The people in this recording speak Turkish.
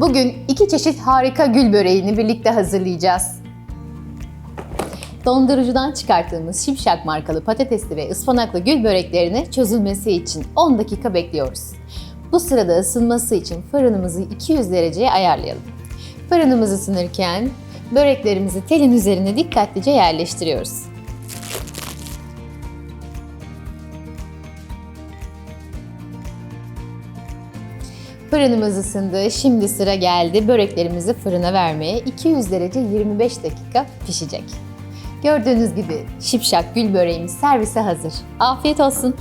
Bugün iki çeşit harika gül böreğini birlikte hazırlayacağız. Dondurucudan çıkarttığımız Şipşak markalı patatesli ve ıspanaklı gül böreklerini çözülmesi için 10 dakika bekliyoruz. Bu sırada ısınması için fırınımızı 200 dereceye ayarlayalım. Fırınımız ısınırken böreklerimizi telin üzerine dikkatlice yerleştiriyoruz. Fırınımız ısındı. Şimdi sıra geldi böreklerimizi fırına vermeye. 200 derece 25 dakika pişecek. Gördüğünüz gibi şipşak gül böreğimiz servise hazır. Afiyet olsun.